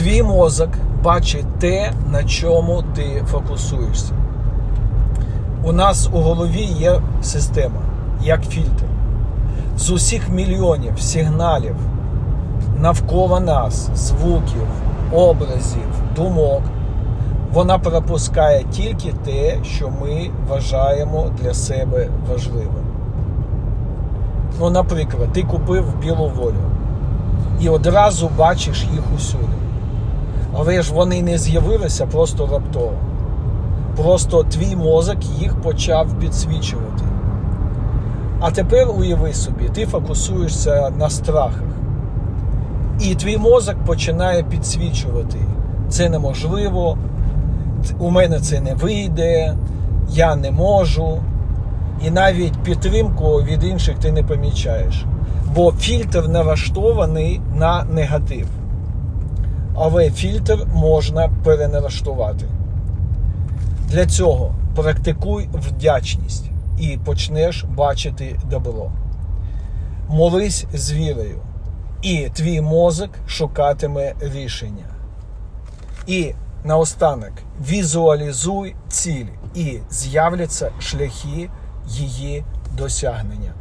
Твій мозок бачить те, на чому ти фокусуєшся. У нас у голові є система, як фільтр. З усіх мільйонів сигналів навколо нас, звуків, образів, думок, вона пропускає тільки те, що ми вважаємо для себе важливим. Ну, наприклад, ти купив білу волю і одразу бачиш їх усюди. Але ж вони не з'явилися просто раптово. Просто твій мозок їх почав підсвічувати. А тепер уяви собі, ти фокусуєшся на страхах. І твій мозок починає підсвічувати. Це неможливо, у мене це не вийде, я не можу. І навіть підтримку від інших ти не помічаєш. Бо фільтр налаштований на негатив. Але фільтр можна переналаштувати. Для цього практикуй вдячність і почнеш бачити добро. Молись з вірою, і твій мозок шукатиме рішення. І наостанок візуалізуй ціль, і з'являться шляхи її досягнення.